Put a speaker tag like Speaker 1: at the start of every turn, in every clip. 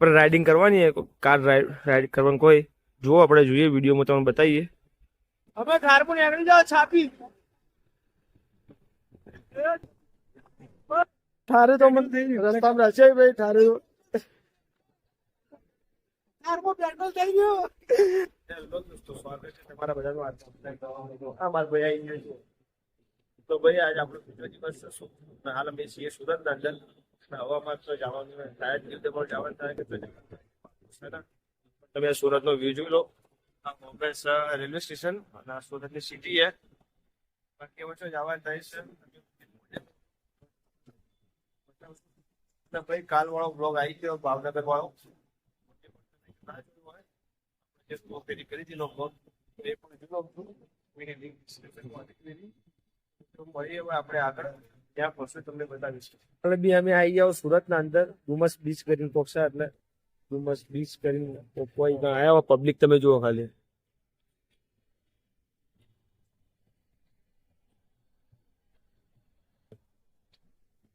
Speaker 1: આપણે રાઇડિંગ કરવાની car ride ride કરવાનું કોઈ? જુઓ આપણે જોઈએ વિડીયોમાં તમને બતાવીએ.
Speaker 2: હવે ઠારપુર નીકળી જાઓ છાપી. થારે તો મને રસ્તામાં રહેશે ભાઈ થારે તો. ઠારમાં પેટ્રોલ થઈ ગયું.
Speaker 1: તમારા બધાનું આ માર ભાઈ આવી ગયો છે. તો ભાઈ આજે આપણો બીજો દિવસ હાલ અમે છીએ સુરતના અંદર. હવામાં તો જવાનું ટાયર રીતે પણ જવાનું થાય થાય. તમે સુરત સુરતનો વ્યૂ જોઈ લો. બોમ્બે રેલવે સ્ટેશન અને આ સુરતની સિટી છે. બાકી થાય છે. ભાઈ કાલ વાળો બ્લોગ આવી ગયો ભાવનગર વાળો કરી દીધો બ્લોગ એ પણ મળીએ હવે આપણે આગળ. ત્યાં પહોંચી તમને બતાવીશું. એટલે બી અમે આવી ગયા સુરતના અંદર ડુમસ બીચ કરીને પહોંચશે એટલે ડુમસ બીચ કરીને કોઈ આવ્યા પબ્લિક તમે જુઓ ખાલી.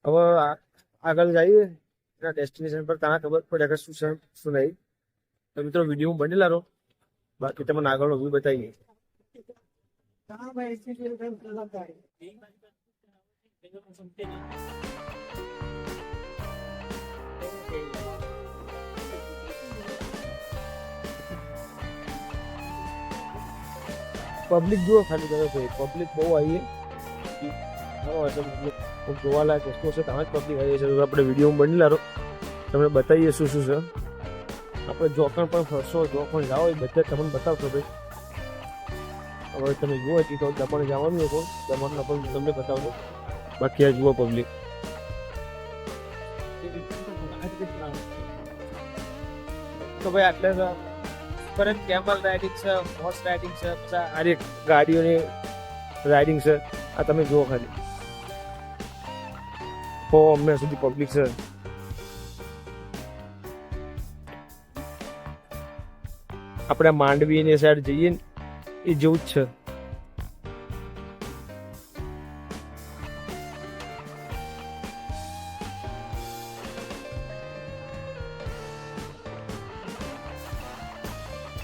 Speaker 1: હવે આ- આગળ જઈએ. એના ડેસ્ટિનેશન પર ત્યાં ખબર પડે કે શું છે શું નહીં. તો મિત્રો વીડિયો બનેલા રહો. બાકી તમને આગળનો વ્યૂ બતાવીએ.
Speaker 2: હા ભાઈ એસી કિલોમીટર થાય
Speaker 1: પબ્લિક જુઓ ખાલી તમે ભાઈ પબ્લિક બહુ આવી જોવાલાયક વસ્તુઓ છે ત્યાં જ પબ્લિક આવી છે તો આપણે વિડીયો બનેલા રહો તમને બતાવીએ શું શું છે આપણે જોકણ પણ ફરશો જોકણ જાઓ એ બધે તમને બતાવશો ભાઈ હવે તમે જુઓ કે તો દમણ જવાનું હતું દમણનો પણ તમને બતાવજો બાકી આ જુઓ પબ્લિક તો ભાઈ આટલે પરત કેમલ રાઇડિંગ છે હોર્સ રાઇડિંગ છે પછી આ જે ગાડીઓની રાઇડિંગ છે, આ તમે જુઓ ખાલી. ઓ અમને સુધી પબ્લિક છે. આપણે માંડવીની સાઈડ જઈએ ને, એ જેવું જ છે.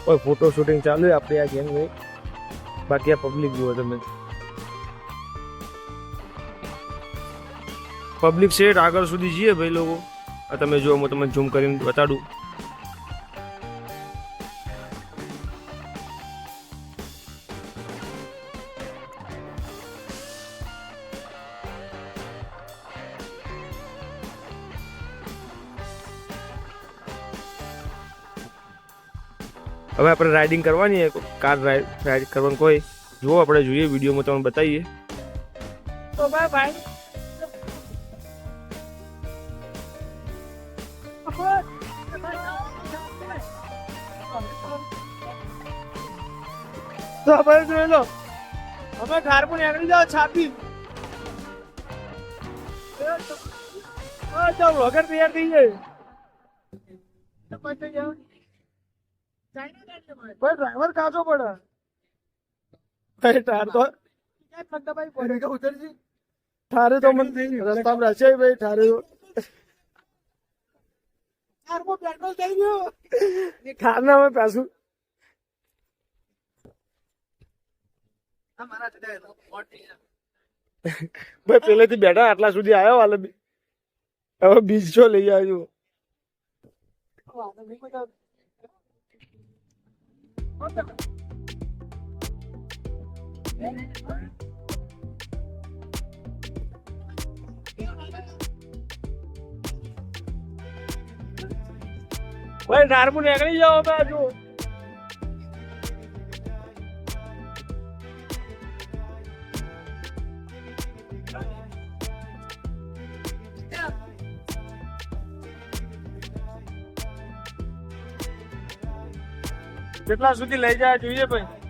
Speaker 1: કોઈ ફોટો શૂટિંગ ચાલુ હોય, આપણે આ ગેમ નહીં બાકી આ પબ્લિક જુઓ તમે. પબ્લિક સેટ આગળ સુધી જઈએ ભાઈ લોકો. આ તમે જુઓ, હું તમને ઝૂમ કરીને બતાડું. હવે આપણે રાઇડિંગ કરવાની છે કાર રાઇડ રાઇડ કરવાનું કોઈ જુઓ આપણે જોઈએ વિડીયોમાં તમને બતાવીએ
Speaker 2: તો ભાઈ ભાઈ તો ભાઈ જોઈ લો હવે ઠારપુર નીકળી જાઓ છાપી હા તો વગર તૈયાર થઈ જાય ભાઈ ડ્રાઈવર કાચો પડે. ભાઈ ઠાર તો ઠારે તો મને રસ્તામાં રહેશે ભાઈ ઠારે તો પેટ્રોલ થઈ ગયું? ઠાર ના અમે પાછું. ભાઈ પેલેથી બેઠા આટલા સુધી આવ્યો હાલે હવે બીજ છો લઈ આવ્યો. ભાઈ ધારપુર નીકળી જાઓ બાજુ કેટલા સુધી લઈ જાય જોઈએ ભાઈ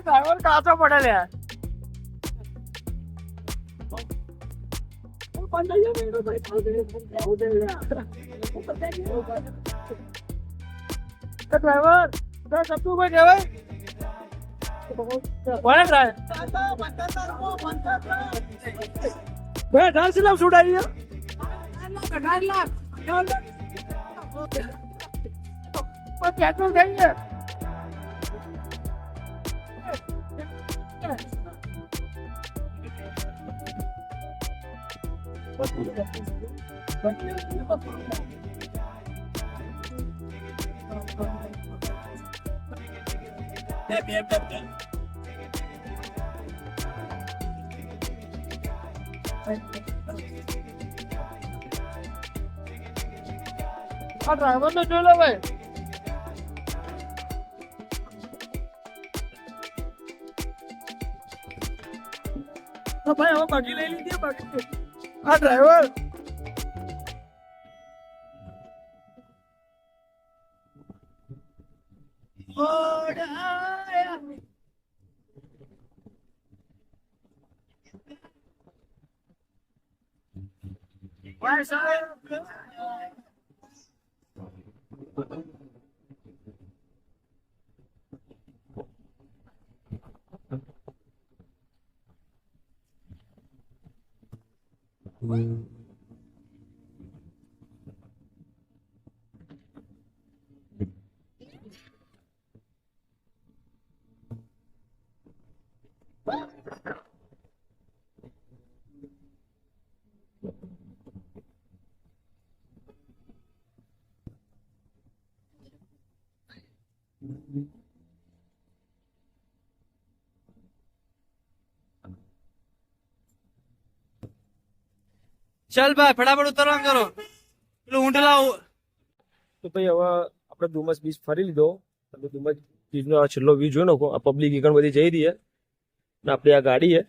Speaker 2: ડ્રાઈવર કાચો પડે લે
Speaker 1: ડ્રાઈવર સપનું ભાઈ કહેવાય કોને ડ્રાઈવર ભાઈ અઢાર લાવ છોડાવી પેટ્રોલ થઈ ગયા આ ડ્રાઈવર ને જોઈ લો ભાઈ તો ભાઈ હવે બાકી લઈ લીધી બાકી Arrival. Oh yeah. Where's I?
Speaker 3: ચાલ ભાઈ, ફટાફટ ઉતરવાનું કરો. પેલું ઊંટ લાવો
Speaker 1: તો ભાઈ હવે આપણે ડુમસ બીચ ફરી લીધો. તમે ડુમસ બીચનો આ છેલ્લો વ્યૂ જોઈ નાખો આ પબ્લિક ઘણી બધી જઈ રહી ને આપણી આ ગાડી છે.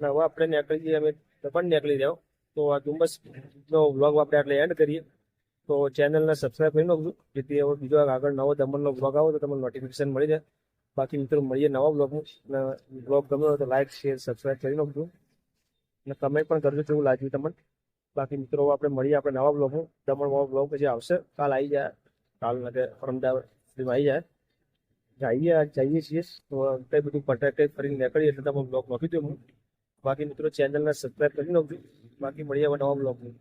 Speaker 1: ને હવે આપણે નીકળી જઈએ, અમે પણ નીકળી જાઓ. તો આ ડુમસ નો વ્લોગ આપણે આટલે એન્ડ કરીએ. તો ચેનલને સબસ્ક્રાઈબ કરી નાખજો. જેથી હવે બીજો આગળ નવો દમણનો વ્લોગ આવે તો તમને નોટિફિકેશન મળી જાય. બાકી મિત્રો, મળીએ નવા વ્લોગનું અને વ્લોગ ગમ્યો તો લાઈક શેર સબસ્ક્રાઈબ કરી નાખજો. અને કમેન્ટ પણ કરજો કેવું લાગ્યું તમને. બાકી મિત્રો હવે આપણે મળીએ આપણે નવા બ્લોગમાં દમણ નવા બ્લોગ પછી આવશે કાલ આવી જાય કાલ માટે અમદાવાદ સુધીમાં આવી જાય જઈએ આજ જઈએ છીએ તો કઈ બધું પટાકે ફરીને નીકળીએ એટલે તમે બ્લોગ મૂકી દો હું બાકી મિત્રો ચેનલને સબસ્ક્રાઈબ કરી નાખજો બાકી મળીએ હવે નવા બ્લોગમાં